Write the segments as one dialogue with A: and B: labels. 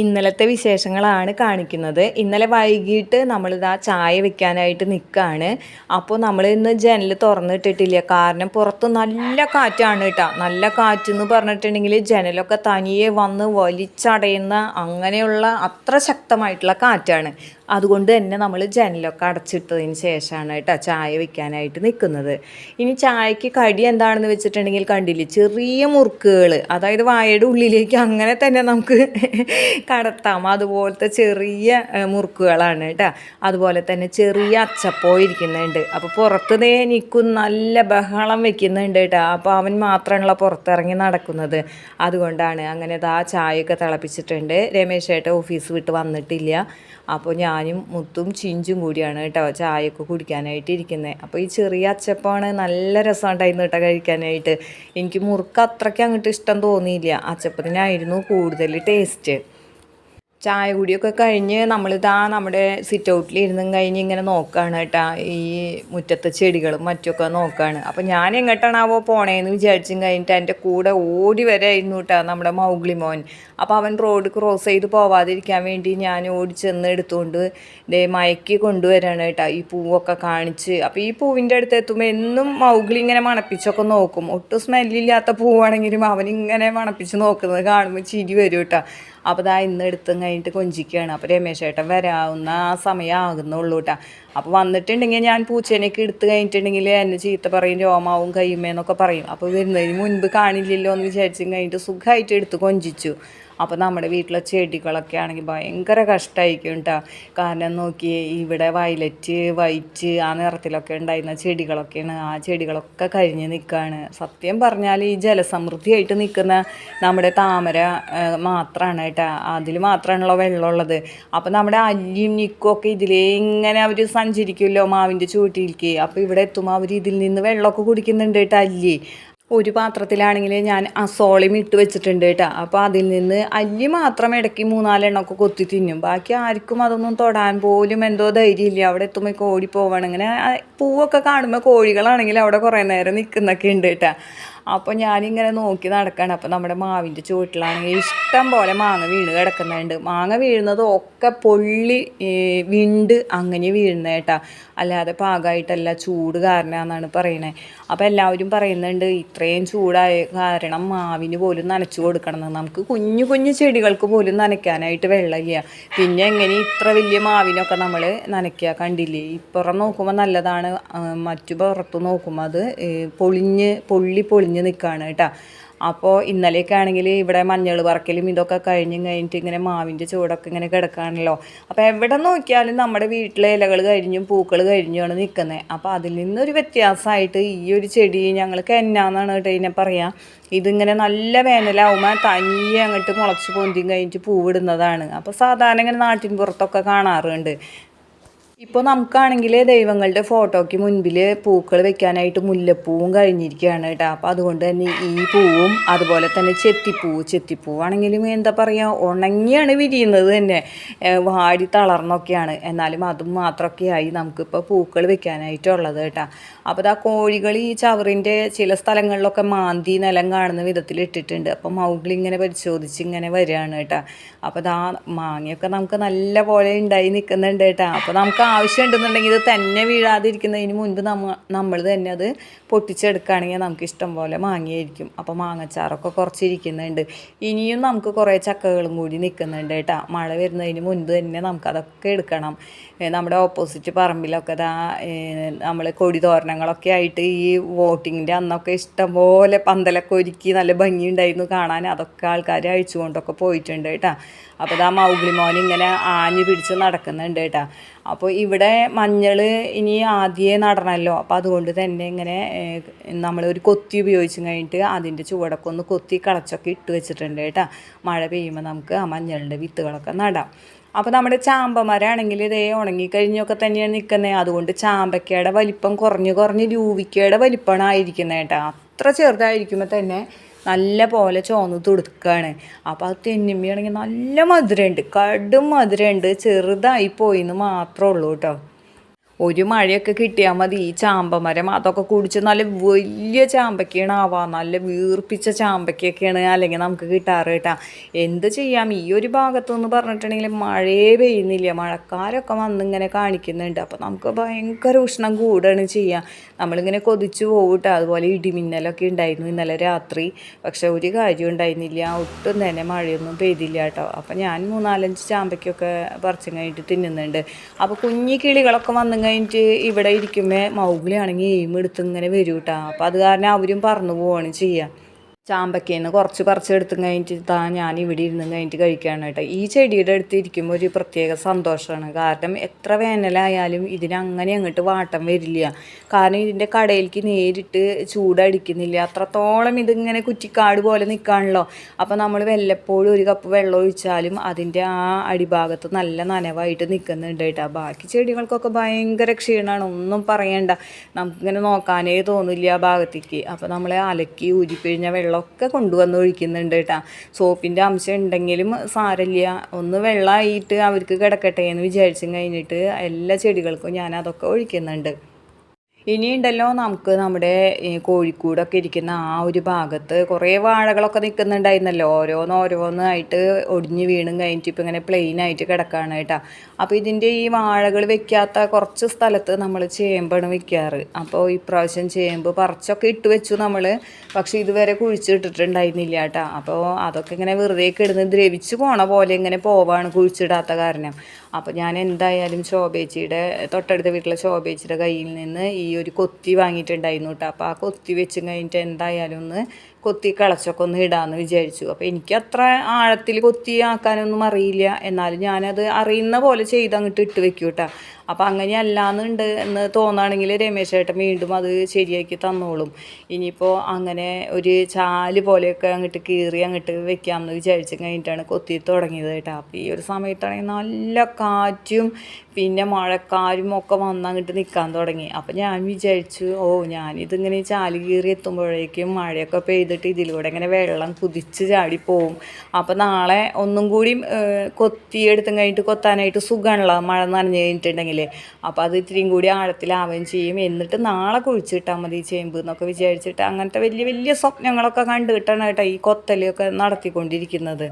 A: ഇന്നലത്തെ വിശേഷങ്ങളാണ് കാണിക്കുന്നത്. ഇന്നലെ വൈകിട്ട് നമ്മളിതാ ചായ വെക്കാനായിട്ട് നിൽക്കുകയാണ് അപ്പോൾ നമ്മൾ ഇന്ന് ജനൽ തുറന്നിട്ടിട്ടില്ല. കാരണം പുറത്ത് നല്ല കാറ്റാണ് കേട്ടോ നല്ല കാറ്റ് എന്ന് പറഞ്ഞിട്ടുണ്ടെങ്കിൽ ജനലൊക്കെ തനിയെ വന്ന് വലിച്ചടയുന്ന അങ്ങനെയുള്ള അത്ര ശക്തമായിട്ടുള്ള കാറ്റാണ്. അതുകൊണ്ട് തന്നെ നമ്മൾ ജനലൊക്കെ അടച്ചിട്ടതിന് ശേഷമാണ് കേട്ടോ ചായ വെക്കാനായിട്ട് നിൽക്കുന്നത് ഇനി ചായക്ക് കടി എന്താണെന്ന് വെച്ചിട്ടുണ്ടെങ്കിൽ കണ്ടില്ലേ? ചെറിയ മുറുക്കുകൾ അതായത് വായയുടെ ഉള്ളിലേക്ക് അങ്ങനെ തന്നെ നമുക്ക് കടത്താം. അതുപോലത്തെ ചെറിയ മുറുക്കുകളാണ് കേട്ടോ അതുപോലെ തന്നെ ചെറിയ അച്ചപ്പോ ഇരിക്കുന്നുണ്ട്. അപ്പോൾ പുറത്ത് ദേ നല്ല ബഹളം വെക്കുന്നുണ്ട് കേട്ടോ അപ്പോൾ അവൻ മാത്രമാണല്ലോ പുറത്തിറങ്ങി നടക്കുന്നത്. അതുകൊണ്ടാണ് അങ്ങനെ ആ ചായയൊക്കെ തിളപ്പിച്ചിട്ടുണ്ട്. രമേശ് ഏട്ടൻ ഓഫീസ് വിട്ട് വന്നിട്ടില്ല. അപ്പോൾ ഞാനും മുത്തും ചിഞ്ചും കൂടിയാണ് കേട്ടോ ചായയൊക്കെ കുടിക്കാനായിട്ട് ഇരിക്കുന്നത് അപ്പോൾ ഈ ചെറിയ അച്ചപ്പാണ് നല്ല രസമുണ്ടായിരുന്നു കേട്ടോ കഴിക്കാനായിട്ട്. എനിക്ക് മുറുക്ക് അത്രയ്ക്ക് അങ്ങോട്ട് ഇഷ്ടം തോന്നിയില്ല. അച്ചപ്പത്തിനായിരുന്നു കൂടുതൽ ടേസ്റ്റ്. ചായ കുടിയൊക്കെ കഴിഞ്ഞ് നമ്മളിതാ നമ്മുടെ സിറ്റ് ഔട്ടിൽ ഇരുന്നും കഴിഞ്ഞ് ഇങ്ങനെ നോക്കുകയാണ് കേട്ടോ. ഈ മുറ്റത്തെ ചെടികളും മറ്റൊക്കെ നോക്കുകയാണ് അപ്പോൾ ഞാൻ എങ്ങോട്ടാണാവോ പോണേന്ന് വിചാരിച്ചും കഴിഞ്ഞിട്ട് എന്റെ കൂടെ ഓടി വരെ ഇരുന്നു കേട്ടോ നമ്മുടെ മൗഗ്ലി മോൻ അപ്പോൾ അവൻ റോഡ് ക്രോസ് ചെയ്ത് പോവാതിരിക്കാൻ വേണ്ടി ഞാൻ ഓടി ചെന്ന് എടുത്തുകൊണ്ട് ദേ മയക്കി കൊണ്ടുവരാണ് കേട്ടോ ഈ പൂവൊക്കെ കാണിച്ച്. അപ്പോൾ ഈ പൂവിന്റെ അടുത്ത് എത്തുമ്പോൾ എന്നും മൗഗ്ലി ഇങ്ങനെ മണപ്പിച്ചൊക്കെ നോക്കും. ഒട്ടും സ്മെല്ലില്ലാത്ത പൂവാണെങ്കിലും അവനിങ്ങനെ മണപ്പിച്ച് നോക്കുന്നത് കാണുമ്പോൾ ചിരി വരും കേട്ടോ. അപ്പോൾ ദാ ഇന്ന് എടുത്തും കഴിഞ്ഞിട്ട് കൊഞ്ചിക്കുകയാണ്. അപ്പോൾ രമേശ് ഏട്ടൻ വരാവുന്ന ആ സമയം ആകുന്നുള്ളൂ കേട്ടോ. അപ്പോൾ വന്നിട്ടുണ്ടെങ്കിൽ ഞാൻ പൂച്ചേനെയൊക്കെ എടുത്ത് കഴിഞ്ഞിട്ടുണ്ടെങ്കിൽ എന്നെ ചീത്ത പറയും രോമാവും കയ്യുമേന്നൊക്കെ പറയും. അപ്പോൾ വരുന്നതിന് മുൻപ് കാണില്ലല്ലോ എന്ന് വിചാരിച്ചും കഴിഞ്ഞിട്ട് സുഖമായിട്ട് എടുത്ത് കൊഞ്ചിച്ചു. അപ്പോൾ നമ്മുടെ വീട്ടിലെ ചെടികളൊക്കെ ആണെങ്കിൽ ഭയങ്കര കഷ്ടമായിരിക്കും കേട്ടോ കാരണം നോക്കിയേ ഇവിടെ വയലറ്റ് വൈറ്റ് ആ നിറത്തിലൊക്കെ ഉണ്ടായിരുന്ന ചെടികളൊക്കെയാണ്. ആ ചെടികളൊക്കെ കരിഞ്ഞ് നിൽക്കുകയാണ് സത്യം പറഞ്ഞാൽ ഈ ജലസമൃദ്ധിയായിട്ട് നിൽക്കുന്ന നമ്മുടെ താമര മാത്രമാണ് കേട്ടോ അതിൽ മാത്രമാണല്ലോ വെള്ളമുള്ളത്. അപ്പോൾ നമ്മുടെ അല്ലിയും നിക്കും ഒക്കെ ഇതിലേ ഇങ്ങനെ അവർ സഞ്ചരിക്കുമല്ലോ മാവിന്റെ ചൂട്ടിലേക്ക് അപ്പോൾ ഇവിടെ എത്തുമ്പോൾ അവർ ഇതിൽ നിന്ന് വെള്ളമൊക്കെ കുടിക്കുന്നുണ്ട് കേട്ടോ അല്ലി. ഒരു പാത്രത്തിലാണെങ്കിൽ ഞാൻ അസോളിയും ഇട്ട് വെച്ചിട്ടുണ്ട് കേട്ടോ. അപ്പോൾ അതിൽ നിന്ന് അല്ലി മാത്രം ഇടയ്ക്ക് മൂന്നാലെണ്ണമൊക്കെ കൊത്തി തിന്നും. ബാക്കി ആർക്കും അതൊന്നും തൊടാൻ പോലും എന്തോ ധൈര്യമില്ല. അവിടെ എത്തുമ്പോൾ കോഴി പോവാണ്. ഇങ്ങനെ പൂവൊക്കെ കാണുമ്പോൾ കോഴികളാണെങ്കിൽ അവിടെ കുറേ നേരം നിൽക്കുന്നൊക്കെ ഉണ്ട് കേട്ടോ. അപ്പോൾ ഞാനിങ്ങനെ നോക്കി നടക്കുകയാണ് അപ്പോൾ നമ്മുടെ മാവിന്റെ ചുവട്ടിലാണെങ്കിൽ ഇഷ്ടം പോലെ മാങ്ങ വീണ് കിടക്കുന്നുണ്ട്. മാങ്ങ വീഴുന്നത് ഒക്കെ പൊള്ളി വിണ്ട് അങ്ങനെ വീഴുന്നത് കേട്ടാ. അല്ലാതെ പാകമായിട്ടല്ല ചൂട് കാരണമെന്നാണ് പറയണേ. അപ്പോൾ എല്ലാവരും പറയുന്നുണ്ട് ഇത്രയും ചൂടായ കാരണം മാവിന് പോലും നനച്ചു കൊടുക്കണം. നമുക്ക് കുഞ്ഞു കുഞ്ഞു ചെടികൾക്ക് പോലും നനയ്ക്കാനായിട്ട് വെള്ളമില്ല. പിന്നെ എങ്ങനെ ഇത്ര വലിയ മാവിനൊക്കെ നമ്മൾ നനയ്ക്കുക കണ്ടില്ലേ? ഇപ്പുറം നോക്കുമ്പോൾ നല്ലതാണ്. മറ്റു പുറത്ത് നോക്കുമ്പോൾ അത് പൊളിഞ്ഞ് പൊള്ളി പൊളിഞ്ഞ് നിൽക്കുകയാണ് കേട്ടോ. അപ്പോൾ ഇന്നലെയൊക്കെ ആണെങ്കിൽ ഇവിടെ മഞ്ഞൾ പറക്കലും ഇതൊക്കെ കഴിഞ്ഞ് കഴിഞ്ഞിട്ട് ഇങ്ങനെ മാവിന്റെ ചൂടൊക്കെ ഇങ്ങനെ കിടക്കുകയാണല്ലോ അപ്പോൾ എവിടെ നോക്കിയാലും നമ്മുടെ വീട്ടിലെ ഇലകൾ കഴിഞ്ഞും പൂക്കൾ കഴിഞ്ഞുമാണ് നിൽക്കുന്നത്. അപ്പോൾ അതിൽ നിന്നൊരു വ്യത്യാസമായിട്ട് ഈ ഒരു ചെടി ഞങ്ങൾ കെന്നാന്നാണ് കേട്ടോ ഇതിനെ പറയാം. ഇതിങ്ങനെ നല്ല വേനലാവുമ്പോൾ തനിയെ അങ്ങോട്ട് മുളച്ച് പൊന്തി കഴിഞ്ഞിട്ട് പൂവിടുന്നതാണ്. അപ്പോൾ സാധാരണ ഇങ്ങനെ നാട്ടിൻ പുറത്തൊക്കെ കാണാറുണ്ട്. ഇപ്പോൾ നമുക്കാണെങ്കിൽ ദൈവങ്ങളുടെ ഫോട്ടോയ്ക്ക് മുൻപിൽ പൂക്കൾ വെക്കാനായിട്ട് മുല്ലപ്പൂവും കഴിഞ്ഞിരിക്കുകയാണ് കേട്ടോ. അപ്പോൾ അതുകൊണ്ട് തന്നെ ഈ പൂവും അതുപോലെ തന്നെ ചെത്തിപ്പൂ ചെത്തിപ്പൂവാണെങ്കിലും എന്താ പറയുക ഉണങ്ങിയാണ് വിരിയുന്നത് തന്നെ. വാടി തളർന്നൊക്കെയാണ്. എന്നാലും അതും മാത്രമൊക്കെയായി നമുക്കിപ്പോൾ പൂക്കൾ വെക്കാനായിട്ടുള്ളത് കേട്ടോ. അപ്പോൾ ആ കോഴികൾ ഈ ചവറിന്റെ ചില സ്ഥലങ്ങളിലൊക്കെ മാന്തി നിലം കാണുന്ന വിധത്തിൽ ഇട്ടിട്ടുണ്ട് അപ്പോൾ മൗഗ്ലി ഇങ്ങനെ പരിശോധിച്ച് ഇങ്ങനെ വരികയാണ് കേട്ടോ. അപ്പോൾ ദാ മാങ്ങയൊക്കെ നമുക്ക് നല്ല പോലെ ഉണ്ടായി നിൽക്കുന്നുണ്ട് കേട്ടോ. അപ്പോൾ നമുക്ക് ആവശ്യമുണ്ടെന്നുണ്ടെങ്കിൽ ഇത് തന്നെ വീഴാതിരിക്കുന്നതിന് മുൻപ് നമ്മ നമ്മൾ തന്നെ അത് പൊട്ടിച്ചെടുക്കുകയാണെങ്കിൽ നമുക്ക് ഇഷ്ടം പോലെ മാങ്ങയായിരിക്കും. അപ്പോൾ മാങ്ങച്ചാറൊക്കെ കുറച്ചിരിക്കുന്നുണ്ട്. ഇനിയും നമുക്ക് കുറേ ചക്കകളും കൂടി നിൽക്കുന്നുണ്ട് കേട്ടോ. മഴ വരുന്നതിന് മുൻപ് തന്നെ നമുക്കതൊക്കെ എടുക്കണം. നമ്മുടെ ഓപ്പോസിറ്റ് പറമ്പിലൊക്കെ ദാ നമ്മൾ കൊടി തോരണങ്ങളൊക്കെ ആയിട്ട് ഈ വോട്ടിങ്ങിന്റെ അന്നൊക്കെ ഇഷ്ടംപോലെ പന്തലൊക്കെ ഒരുക്കി നല്ല ഭംഗിയുണ്ടായിരുന്നു കാണാൻ. അതൊക്കെ ആൾക്കാർ അഴിച്ചുകൊണ്ടൊക്കെ പോയിട്ടുണ്ട് കേട്ടോ. അപ്പോൾ ദാ മൗഗ്ലിമോൻ ഇങ്ങനെ ആഞ്ഞു പിടിച്ച് നടക്കുന്നുണ്ട് കേട്ടോ. അപ്പോൾ ഇവിടെ മഞ്ഞൾ ഇനി ആദ്യമേ നടണമല്ലോ അപ്പോൾ അതുകൊണ്ട് തന്നെ ഇങ്ങനെ നമ്മൾ ഒരു കൊത്തി ഉപയോഗിച്ച് കഴിഞ്ഞിട്ട് അതിന്റെ ചുവടൊക്കെ ഒന്ന് കൊത്തി കളച്ചൊക്കെ ഇട്ട് വെച്ചിട്ടുണ്ട് കേട്ടോ. മഴ പെയ്യുമ്പോൾ നമുക്ക് ആ മഞ്ഞളിന്റെ വിത്തുകളൊക്കെ നടാം. അപ്പോൾ നമ്മുടെ ചാമ്പമരാണെങ്കിൽ ഇതേ ഉണങ്ങിക്കഴിഞ്ഞൊക്കെ തന്നെയാണ് നിൽക്കുന്നത് അതുകൊണ്ട് ചാമ്പക്കയുടെ വലിപ്പം കുറഞ്ഞ് കുറഞ്ഞ് രൂപിക്കയുടെ വലിപ്പമാണ് ആയിരിക്കുന്നത് കേട്ടോ. അത്ര ചെറുതായിരിക്കുമ്പോൾ തന്നെ നല്ല പോലെ ചോന്ന് തുടുക്കുകയാണ് അപ്പോൾ അത് തെന്നിമ്മയാണെങ്കിൽ നല്ല മധുരമുണ്ട്. കടും മധുരമുണ്ട്. ചെറുതായി പോയി എന്ന് മാത്രമേ ഉള്ളൂ കേട്ടോ. ഒരു മഴയൊക്കെ കിട്ടിയാൽ മതി. ഈ ചാമ്പമരം അതൊക്കെ കുടിച്ച് നല്ല വലിയ ചാമ്പയ്ക്കാണ് ആവാ. നല്ല വീർപ്പിച്ച ചാമ്പയ്ക്കൊക്കെയാണ് അല്ലെങ്കിൽ നമുക്ക് കിട്ടാറ് കേട്ടാ. എന്ത് ചെയ്യാം? ഈ ഒരു ഭാഗത്തുനിന്ന് പറഞ്ഞിട്ടുണ്ടെങ്കിൽ മഴയേ പെയ്യുന്നില്ല. മഴക്കാരൊക്കെ വന്നിങ്ങനെ കാണിക്കുന്നുണ്ട്. അപ്പോൾ നമുക്ക് ഭയങ്കര ഉഷ്ണം കൂടുകയാണ് ചെയ്യുക നമ്മളിങ്ങനെ കൊതിച്ചു പോകട്ടെ അതുപോലെ ഇടിമിന്നലൊക്കെ ഉണ്ടായിരുന്നു ഇന്നലെ രാത്രി. പക്ഷെ ഒരു കാര്യം ഉണ്ടായിരുന്നില്ല. ഒട്ടും തന്നെ മഴയൊന്നും പെയ്തില്ല കേട്ടോ. അപ്പോൾ ഞാൻ മൂന്നാലഞ്ച് ചാമ്പയ്ക്കൊക്കെ പറിച്ചും കഴിഞ്ഞിട്ട് തിന്നുന്നുണ്ട്. അപ്പോൾ കുഞ്ഞു കിളികളൊക്കെ വന്നു കഴിഞ്ഞിട്ട് ഇവിടെ ഇരിക്കുമ്പോൾ മൗഗ്ലിയാണെങ്കിൽ എയിം എടുത്ത് ഇങ്ങനെ വരും കേട്ടോ അപ്പോൾ അത് കാരണം അവരും പറന്നു പോവുകയാണ് ചെയ്യുക ചാമ്പക്കേന്ന് കുറച്ച് പറിച്ചെടുത്തും കഴിഞ്ഞിട്ട് താ ഞാൻ ഇവിടെ ഇരുന്നും കഴിഞ്ഞിട്ട് കഴിക്കുകയാണ് കേട്ടോ. ഈ ചെടിയുടെ അടുത്ത് ഇരിക്കുമ്പോൾ ഒരു പ്രത്യേക സന്തോഷമാണ്. കാരണം എത്ര വേനലായാലും ഇതിന് അങ്ങനെ അങ്ങോട്ട് വാട്ടം വരില്ല. കാരണം ഇതിന്റെ കടയിലേക്ക് നേരിട്ട് ചൂടടിക്കുന്നില്ല അത്രത്തോളം ഇതിങ്ങനെ കുറ്റിക്കാട് പോലെ നിൽക്കാണല്ലോ. അപ്പോൾ നമ്മൾ വല്ലപ്പോഴും ഒരു കപ്പ് വെള്ളം ഒഴിച്ചാലും അതിന്റെ ആ അടിഭാഗത്ത് നല്ല നനവായിട്ട് നിൽക്കുന്നുണ്ട് കേട്ടോ. ബാക്കി ചെടികൾക്കൊക്കെ ഭയങ്കര ക്ഷീണമാണ്. ഒന്നും പറയണ്ട. നമുക്കിങ്ങനെ നോക്കാനേ തോന്നില്ല ആ ഭാഗത്തേക്ക്. അപ്പോൾ നമ്മൾ അലക്കി ഊരിപ്പിഴിഞ്ഞ വെള്ളമൊക്കെ കൊണ്ടുവന്ന് ഒഴിക്കുന്നുണ്ട് കേട്ടോ. സോപ്പിന്റെ അംശം ഉണ്ടെങ്കിലും സാരമില്ല. ഒന്ന് വെള്ളമായിട്ട് അവർക്ക് കിടക്കട്ടെ എന്ന് വിചാരിച്ചും കഴിഞ്ഞിട്ട് എല്ലാ ചെടികൾക്കും ഞാൻ അതൊക്കെ ഒഴിക്കുന്നുണ്ട്. ഇനിയുണ്ടല്ലോ നമുക്ക് നമ്മുടെ കോഴിക്കൂടൊക്കെ ഇരിക്കുന്ന ആ ഒരു ഭാഗത്ത് കുറേ വാഴകളൊക്കെ നിൽക്കുന്നുണ്ടായിരുന്നല്ലോ. ഓരോന്ന് ഓരോന്നായിട്ട് ഒടിഞ്ഞ് വീണും കഴിഞ്ഞിട്ട് ഇപ്പം ഇങ്ങനെ പ്ലെയിൻ ആയിട്ട് കിടക്കുകയാണ് കേട്ടോ. അപ്പോൾ ഇതിന്റെ ഈ വാഴകൾ വെക്കാത്ത കുറച്ച് സ്ഥലത്ത് നമ്മൾ ചേമ്പാണ് വെക്കാറ്. അപ്പോൾ ഇപ്രാവശ്യം ചേമ്പ് പറിച്ചൊക്കെ ഇട്ട് വെച്ചു നമ്മൾ. പക്ഷേ ഇതുവരെ കുഴിച്ചിട്ടിട്ടുണ്ടായിരുന്നില്ല കേട്ടോ. അപ്പോൾ അതൊക്കെ ഇങ്ങനെ വെറുതെ കിടന്ന് ദ്രവിച്ച് പോണ പോലെ ഇങ്ങനെ പോവാണ് കുഴിച്ചിടാത്ത കാരണം. അപ്പോൾ ഞാൻ എന്തായാലും ശോഭേച്ചിയുടെ തൊട്ടടുത്ത വീട്ടിലെ ശോഭേച്ചിയുടെ കയ്യിൽ നിന്ന് ഈ ഒരു കൊത്തി വാങ്ങിയിട്ടുണ്ടായിരുന്നു കേട്ടോ. അപ്പോൾ ആ കൊത്തി വെച്ച് കഴിഞ്ഞിട്ട് എന്തായാലും ഒന്ന് കൊത്തി കളച്ചൊക്കെ ഒന്ന് ഇടാമെന്ന് വിചാരിച്ചു. അപ്പോൾ എനിക്ക് അത്ര ആഴത്തിൽ കൊത്തി ആക്കാനൊന്നും അറിയില്ല. എന്നാലും ഞാനത് അറിയുന്ന പോലെ ചെയ്ത് അങ്ങോട്ട് ഇട്ട് വെക്കൂട്ടാ കേട്ടോ. അപ്പോൾ അങ്ങനെ അല്ലാന്നുണ്ട് എന്ന് തോന്നുകയാണെങ്കിൽ രമേശ് ചേട്ടൻ വീണ്ടും അത് ശരിയാക്കി തന്നോളും. ഇനിയിപ്പോൾ അങ്ങനെ ഒരു ചാൽ പോലെയൊക്കെ അങ്ങോട്ട് കീറി അങ്ങോട്ട് വെക്കാമെന്ന് വിചാരിച്ച് കഴിഞ്ഞിട്ടാണ് കൊത്തി തുടങ്ങിയത് കേട്ടോ. അപ്പോൾ ഈ ഒരു സമയത്താണെങ്കിൽ നല്ല കാറ്റും പിന്നെ മഴക്കാരും ഒക്കെ വന്ന് അങ്ങോട്ട് നിൽക്കാൻ തുടങ്ങി. അപ്പം ഞാൻ വിചാരിച്ചു ഓ ഞാനിതിങ്ങനെ ചാലി കീറി എത്തുമ്പോഴേക്കും മഴയൊക്കെ പെയ്തിട്ട് ഇതിലൂടെ ഇങ്ങനെ വെള്ളം കുതിച്ച് ചാടിപ്പോവും അപ്പം നാളെ ഒന്നും കൂടി കൊത്തി എടുത്തും കഴിഞ്ഞിട്ട് കൊത്താനായിട്ട് സുഖമാണല്ലോ മഴ നനഞ്ഞ് കഴിഞ്ഞിട്ടുണ്ടെങ്കിൽ അപ്പോൾ അത് ഇത്തിരിയും കൂടി ആഴത്തിലാവുകയും ചെയ്യും. എന്നിട്ട് നാളെ കുഴിച്ചിട്ടാൽ മതി ചേമ്പ് എന്നൊക്കെ വിചാരിച്ചിട്ട് അങ്ങനത്തെ വലിയ വലിയ സ്വപ്നങ്ങളൊക്കെ കണ്ടിട്ടാണ് കേട്ടോ ഈ കൊത്തലൊക്കെ നടത്തിക്കൊണ്ടിരിക്കുന്നത്.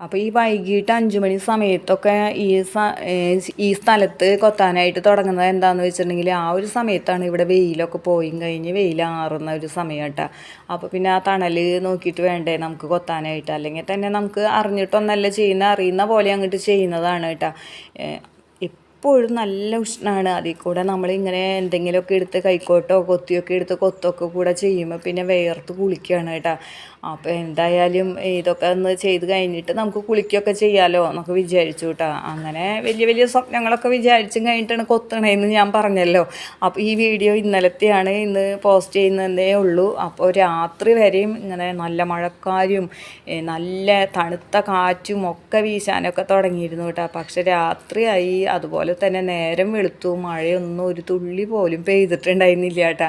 A: അപ്പോൾ ഈ വൈകിട്ട് അഞ്ചു മണി സമയത്തൊക്കെ ഈ ഈ സ്ഥലത്ത് കൊത്താനായിട്ട് തുടങ്ങുന്നത് എന്താണെന്ന് വെച്ചിട്ടുണ്ടെങ്കിൽ ആ ഒരു സമയത്താണ് ഇവിടെ വെയിലൊക്കെ പോയി കഴിഞ്ഞ് വെയിലാറുന്ന ഒരു സമയം കേട്ടോ അപ്പോൾ പിന്നെ ആ തണൽ നോക്കിയിട്ട് വേണ്ടേ നമുക്ക് കൊത്താനായിട്ട്? അല്ലെങ്കിൽ തന്നെ നമുക്ക് അറിഞ്ഞിട്ടൊന്നല്ല ചെയ്യുന്ന അറിയുന്ന പോലെ അങ്ങോട്ട് ചെയ്യുന്നതാണ് കേട്ടോ. എപ്പോഴും നല്ല ഉഷ്ണമാണ് അതിൽ കൂടെ നമ്മളിങ്ങനെ എന്തെങ്കിലുമൊക്കെ എടുത്ത് കൈക്കോട്ടോ കൊത്തിയൊക്കെ എടുത്ത് കൊത്തൊക്കെ കൂടെ ചെയ്യുമ്പോൾ പിന്നെ വേർത്ത് കുളിക്കുകയാണ് കേട്ടോ. അപ്പോൾ എന്തായാലും ഇതൊക്കെ ഒന്ന് ചെയ്ത് കഴിഞ്ഞിട്ട് നമുക്ക് കുളിക്കുകയൊക്കെ ചെയ്യാമല്ലോ എന്നൊക്കെ വിചാരിച്ചു കേട്ടോ. അങ്ങനെ വലിയ വലിയ സ്വപ്നങ്ങളൊക്കെ വിചാരിച്ചും കഴിഞ്ഞിട്ടാണ് കൊത്തണേന്ന് ഞാൻ പറഞ്ഞല്ലോ. അപ്പോൾ ഈ വീഡിയോ ഇന്നലത്തെയാണ് ഇന്ന് പോസ്റ്റ് ചെയ്യുന്നതേ ഉള്ളൂ. അപ്പോൾ രാത്രി വരെയും ഇങ്ങനെ നല്ല മഴക്കാരും നല്ല തണുത്ത കാറ്റും ഒക്കെ വീശാനൊക്കെ തുടങ്ങിയിരുന്നു കേട്ടോ. പക്ഷെ രാത്രിയായി അതുപോലെ തന്നെ നേരം വെളുത്തു മഴയൊന്നും ഒരു തുള്ളി പോലും പെയ്തിട്ടുണ്ടായിരുന്നില്ല കേട്ടോ.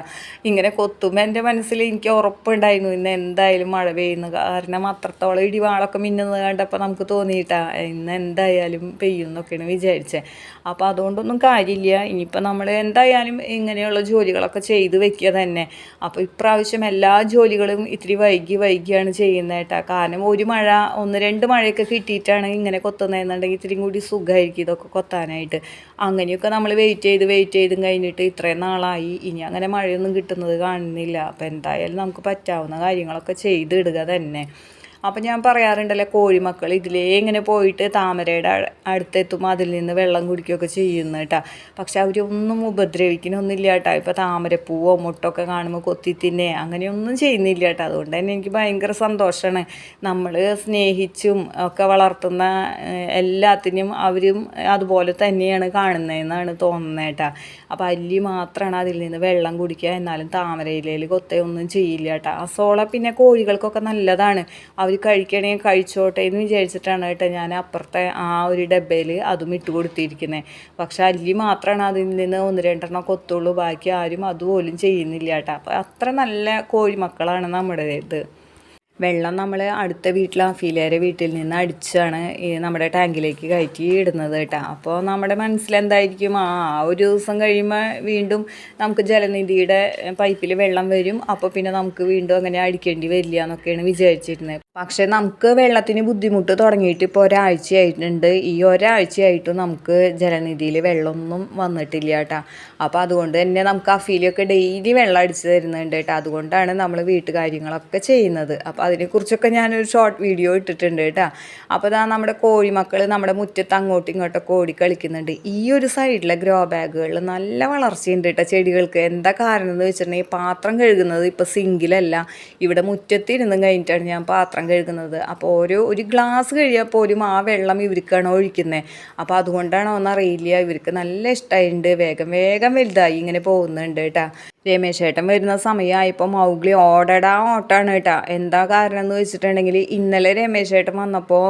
A: ഇങ്ങനെ കൊത്തുമ്പോൾ എന്റെ മനസ്സിൽ എനിക്ക് ഉറപ്പുണ്ടായിരുന്നു ഇന്ന് എന്തായാലും മഴ പെയ്യുന്നു. കാരണം അത്രത്തോളം ഇടിവാളൊക്കെ മിന്നുന്നത് കണ്ടപ്പോൾ നമുക്ക് തോന്നിയിട്ടാ ഇന്ന് എന്തായാലും പെയ്യും എന്നൊക്കെയാണ് വിചാരിച്ചത് അപ്പോൾ അതുകൊണ്ടൊന്നും കാര്യമില്ല. ഇനിയിപ്പോൾ നമ്മൾ എന്തായാലും ഇങ്ങനെയുള്ള ജോലികളൊക്കെ ചെയ്ത് വെക്കുക തന്നെ. അപ്പോൾ ഇപ്രാവശ്യം എല്ലാ ജോലികളും ഇത്തിരി വൈകി വൈകിയാണ് ചെയ്യുന്നത് കേട്ടോ. കാരണം ഒരു മഴ ഒന്ന് രണ്ട് മഴയൊക്കെ കിട്ടിയിട്ടാണ് ഇങ്ങനെ കൊത്തുന്നതെന്നുണ്ടെങ്കിൽ ഇത്തിരി കൂടി സുഖമായിരിക്കും ഇതൊക്കെ കൊത്താനായിട്ട്. അങ്ങനെയൊക്കെ നമ്മൾ വെയിറ്റ് ചെയ്ത് വെയിറ്റ് ചെയ്തും കഴിഞ്ഞിട്ട് ഇത്രയും നാളായി. ഇനി അങ്ങനെ മഴയൊന്നും കിട്ടുന്നത് കാണുന്നില്ല. അപ്പോൾ എന്തായാലും നമുക്ക് പറ്റാവുന്ന കാര്യങ്ങളൊക്കെ ചെയ്തിടുക തന്നെ. അപ്പം ഞാൻ പറയാറുണ്ടല്ലോ കോഴിമക്കൾ ഇതിലേ ഇങ്ങനെ പോയിട്ട് താമരയുടെ അടുത്തെത്തുമ്പോൾ അതിൽ നിന്ന് വെള്ളം കുടിക്കുകയൊക്കെ ചെയ്യുന്നു കേട്ടോ. പക്ഷെ അവരൊന്നും ഉപദ്രവിക്കണമൊന്നുമില്ല കേട്ടോ. ഇപ്പോൾ താമരപ്പൂവോ മുട്ടൊക്കെ കാണുമ്പോൾ കൊത്തി തിന്നെ അങ്ങനെയൊന്നും ചെയ്യുന്നില്ല കേട്ടോ. അതുകൊണ്ട് തന്നെ എനിക്ക് ഭയങ്കര സന്തോഷമാണ് നമ്മൾ സ്നേഹിച്ചും ഒക്കെ വളർത്തുന്ന എല്ലാത്തിനും അവരും അതുപോലെ തന്നെയാണ് കാണുന്നതെന്നാണ് തോന്നുന്നത് കേട്ടോ. അപ്പോൾ അല്ലി മാത്രമാണ് അതിൽ നിന്ന് വെള്ളം കുടിക്കുക എന്നാലും താമരയിലയിൽ കൊത്തയൊന്നും ചെയ്യില്ല കേട്ടോ. അസോള പിന്നെ കോഴികൾക്കൊക്കെ നല്ലതാണ്. അവർ കഴിക്കണമെങ്കിൽ കഴിച്ചോട്ടെ എന്ന് വിചാരിച്ചിട്ടാണ് കേട്ടോ ഞാൻ അപ്പുറത്തെ ആ ഒരു ഡബ്ബയിൽ അതും ഇട്ട് കൊടുത്തിരിക്കുന്നത് പക്ഷെ അല്ലി മാത്രമാണ് അതിൽ നിന്ന് ഒന്ന് രണ്ടെണ്ണം കൊത്തുള്ളൂ. ബാക്കി ആരും അതുപോലും ചെയ്യുന്നില്ല കേട്ടോ. അപ്പോൾ അത്ര നല്ല കോഴിമക്കളാണ് നമ്മുടേത് വെള്ളം നമ്മൾ അടുത്ത വീട്ടിൽ അഫീലേരെ വീട്ടിൽ നിന്ന് അടിച്ചാണ് ഈ നമ്മുടെ ടാങ്കിലേക്ക് കയറ്റി ഇടുന്നത് കേട്ടോ. അപ്പോൾ നമ്മുടെ മനസ്സിലെന്തായിരിക്കും? ആ ഒരു ദിവസം കഴിയുമ്പോൾ വീണ്ടും നമുക്ക് ജലനിധിയുടെ പൈപ്പിൽ വെള്ളം വരും. അപ്പോൾ പിന്നെ നമുക്ക് വീണ്ടും അങ്ങനെ അടിക്കേണ്ടി വരില്ല എന്നൊക്കെയാണ് വിചാരിച്ചിരുന്നത്. പക്ഷേ നമുക്ക് വെള്ളത്തിന് ബുദ്ധിമുട്ട് തുടങ്ങിയിട്ട് ഇപ്പോൾ ഒരാഴ്ചയായിട്ടുണ്ട്. ഈ ഒരാഴ്ചയായിട്ടും നമുക്ക് ജലനിധിയിൽ വെള്ളമൊന്നും വന്നിട്ടില്ല കേട്ടോ. അപ്പോൾ അതുകൊണ്ട് തന്നെ നമുക്ക് അഫീലിയൊക്കെ ഡെയിലി വെള്ളം അടിച്ച് തരുന്നുണ്ട് കേട്ടോ. അതുകൊണ്ടാണ് നമ്മൾ വീട്ടുകാര്യങ്ങളൊക്കെ ചെയ്യുന്നത്. അപ്പോൾ അതിനെക്കുറിച്ചൊക്കെ ഞാനൊരു ഷോർട്ട് വീഡിയോ ഇട്ടിട്ടുണ്ട് കേട്ടോ. അപ്പോൾ ഇതാ നമ്മുടെ കോഴിമക്കൾ നമ്മുടെ മുറ്റത്ത് അങ്ങോട്ടും ഇങ്ങോട്ടൊക്കെ ഓടി കളിക്കുന്നുണ്ട്. ഈ ഒരു സൈഡിലെ ഗ്രോ ബാഗുകളിൽ നല്ല വളർച്ചയുണ്ട് കേട്ടോ ചെടികൾക്ക്. എന്താ കാരണം എന്ന് വെച്ചിട്ടുണ്ടെങ്കിൽ പാത്രം കഴുകുന്നത് ഇപ്പോൾ സിങ്കിലല്ല ഇവിടെ മുറ്റത്തിരുന്ന് കഴിഞ്ഞിട്ടാണ് ഞാൻ പാത്രം കഴുകുന്നത്. അപ്പോൾ ഓരോ ഒരു ഗ്ലാസ് കഴിയാൽ പോലും ആ വെള്ളം ഇവർക്കാണ് ഒഴിക്കുന്നത് അപ്പോൾ അതുകൊണ്ടാണോ എന്നറിയില്ല. ഇവർക്ക് നല്ല ഇഷ്ടമായിട്ടുണ്ട് വേഗം വേഗം വലുതായി ഇങ്ങനെ പോകുന്നുണ്ട് കേട്ടോ. രമേശേട്ടൻ വരുന്ന സമയമായപ്പോൾ മൗഗ്ലി ഓടടാ ഓട്ടാണ് കേട്ടോ. എന്താ കാരണം എന്ന് വെച്ചിട്ടുണ്ടെങ്കിൽ ഇന്നലെ രമേശേട്ടൻ വന്നപ്പോൾ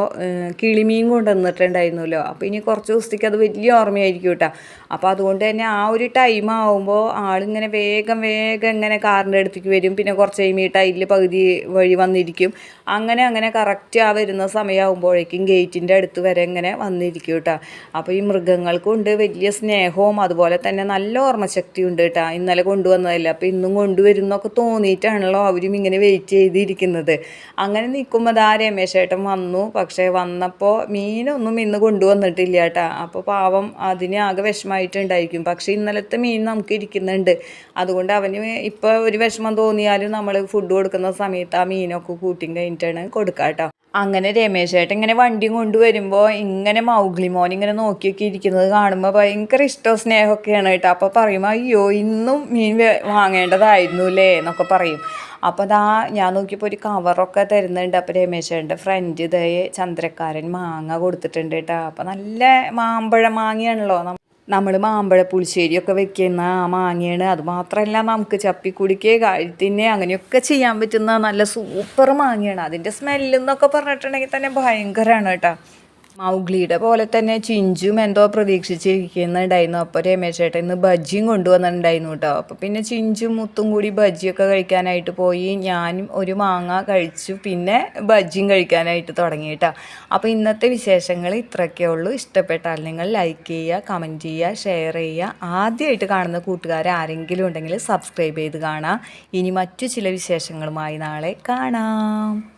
A: കിളിമീൻ കൊണ്ടുവന്നിട്ടുണ്ടായിരുന്നല്ലോ. അപ്പോൾ ഇനി കുറച്ച് ദിവസത്തേക്ക് അത് വലിയ ഓർമ്മയായിരിക്കും കേട്ടോ. അപ്പോൾ അതുകൊണ്ട് തന്നെ ആ ഒരു ടൈം ആകുമ്പോൾ ആളിങ്ങനെ വേഗം വേഗം ഇങ്ങനെ കാറിന്റെ അടുത്തേക്ക് വരും. പിന്നെ കുറച്ച് കഴിയുമ്പോൾ ടൈലിൽ പകുതി വഴി വന്നിരിക്കും. അങ്ങനെ അങ്ങനെ കറക്റ്റ് ആ വരുന്ന സമയമാകുമ്പോഴേക്കും ഗേറ്റിന്റെ അടുത്ത് വരെ ഇങ്ങനെ വന്നിരിക്കും കേട്ടോ. അപ്പോൾ ഈ മൃഗങ്ങൾക്കുണ്ട് വലിയ സ്നേഹവും അതുപോലെ തന്നെ നല്ല ഓർമ്മശക്തിയുണ്ട് കേട്ടോ. ഇന്നലെ കൊണ്ടുവന്നതല്ല അപ്പോൾ ഇന്നും കൊണ്ടുവരും എന്നൊക്കെ തോന്നിയിട്ടാണല്ലോ അവരും ഇങ്ങനെ വെയിറ്റ് ചെയ്തിരിക്കുന്നത്. അങ്ങനെ നിൽക്കുമ്പോൾ ദാ രമേശേട്ടൻ വന്നു. പക്ഷേ വന്നപ്പോൾ മീനൊന്നും ഇന്ന് കൊണ്ടുവന്നിട്ടില്ല കേട്ടോ. അപ്പോൾ പാവം അതിന് ആകെ വിഷമമായിട്ടുണ്ടായിരിക്കും പക്ഷേ ഇന്നലത്തെ മീൻ നമുക്ക് ഇരിക്കുന്നുണ്ട്. അതുകൊണ്ട് അവന് ഇപ്പോൾ ഒരു വിഷമം തോന്നിയാലും നമ്മൾ ഫുഡ് കൊടുക്കുന്ന സമയത്ത് ആ മീനൊക്കെ കൂട്ടിയും കഴിഞ്ഞിട്ടാണ് കൊടുക്കുക കേട്ടോ. അങ്ങനെ രമേശേട്ടൻ ഇങ്ങനെ വണ്ടി കൊണ്ടുവരുമ്പോൾ ഇങ്ങനെ മൗഗ്ലി മോൻ ഇങ്ങനെ നോക്കിയൊക്കെ ഇരിക്കുന്നത് കാണുമ്പോൾ ഭയങ്കര ഇഷ്ടവും സ്നേഹമൊക്കെയാണ് കേട്ടോ. അപ്പോൾ പറയും അയ്യോ ഇന്നും മീൻ വാങ്ങേണ്ടതായിരുന്നു അല്ലേ എന്നൊക്കെ പറയും. അപ്പോൾ ദാ ഞാൻ നോക്കിയപ്പോൾ ഒരു കവറൊക്കെ തരുന്നുണ്ട്. അപ്പോൾ രമേശേട്ടന്റെ ഫ്രണ്ട് ഇതേ ചന്ദ്രക്കാരൻ മാങ്ങ കൊടുത്തിട്ടുണ്ട് കേട്ടോ. അപ്പോൾ നല്ല മാമ്പഴ മാങ്ങയാണല്ലോ. നമ്മൾ മാമ്പഴ പുളിശ്ശേരിയൊക്കെ വെക്കുന്ന ആ മാങ്ങയാണ്. അതുമാത്രമല്ല നമുക്ക് ചപ്പി കുടിക്കുക കഴുത്തിനെ അങ്ങനെയൊക്കെ ചെയ്യാൻ പറ്റുന്ന നല്ല സൂപ്പർ മാങ്ങയാണ്. അതിന്റെ സ്മെല്ലെന്നൊക്കെ പറഞ്ഞിട്ടുണ്ടെങ്കിൽ തന്നെ ഭയങ്കരമാണ് കേട്ടോ. മൗഗ്ലിയുടെ പോലെ തന്നെ ചിഞ്ചും എന്തോ പ്രതീക്ഷിച്ചിരിക്കുന്നുണ്ടായിരുന്നു അപ്പോൾ രമേശ് ചേട്ടൻ ഇന്ന് ബജ്ജിയും കൊണ്ടുവന്നിട്ടുണ്ടായിരുന്നു കേട്ടോ അപ്പോൾ പിന്നെ ചിഞ്ചും മുത്തും കൂടി ബജ്ജിയൊക്കെ കഴിക്കാനായിട്ട് പോയി. ഞാനും ഒരു മാങ്ങ കഴിച്ചു. പിന്നെ ബജ്ജിയും കഴിക്കാനായിട്ട് തുടങ്ങി കേട്ടോ അപ്പോൾ ഇന്നത്തെ വിശേഷങ്ങൾ ഇത്രയൊക്കെ ഉള്ളൂ. ഇഷ്ടപ്പെട്ടാൽ നിങ്ങൾ ലൈക്ക് ചെയ്യുക കമന്റ് ചെയ്യുക ഷെയർ ചെയ്യുക. ആദ്യമായിട്ട് കാണുന്ന കൂട്ടുകാർ ആരെങ്കിലും ഉണ്ടെങ്കിൽ സബ്സ്ക്രൈബ് ചെയ്ത് കാണാം. ഇനി മറ്റു ചില വിശേഷങ്ങളുമായി നാളെ കാണാം.